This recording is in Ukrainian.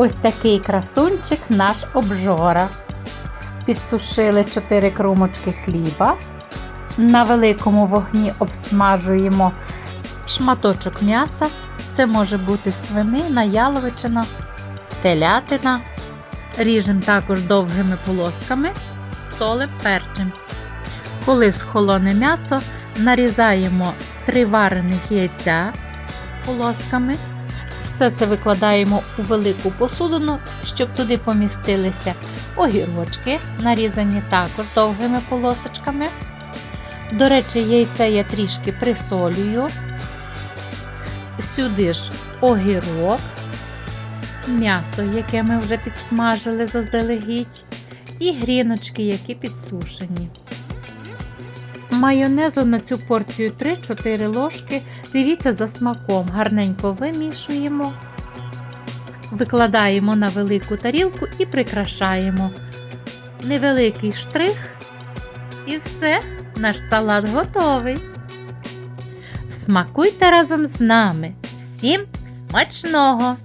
Ось такий красунчик наш обжора. Підсушили 4 крумочки хліба. На великому вогні обсмажуємо шматочок м'яса. Це може бути свинина, яловичина, телятина. Ріжемо також довгими полосками, солим, перчим. Коли схолоне м'ясо, нарізаємо три варених яйця полосками. Все це викладаємо у велику посудину, щоб туди помістилися огірочки, нарізані також довгими полосочками. До речі, яйце я трішки присолюю. Сюди ж огірок, м'ясо, яке ми вже підсмажили заздалегідь, і гріночки, які підсушені. Майонезу на цю порцію 3-4 ложки. Дивіться за смаком. Гарненько вимішуємо, викладаємо на велику тарілку і прикрашаємо. Невеликий штрих. І все, наш салат готовий. Смакуйте разом з нами. Всім смачного!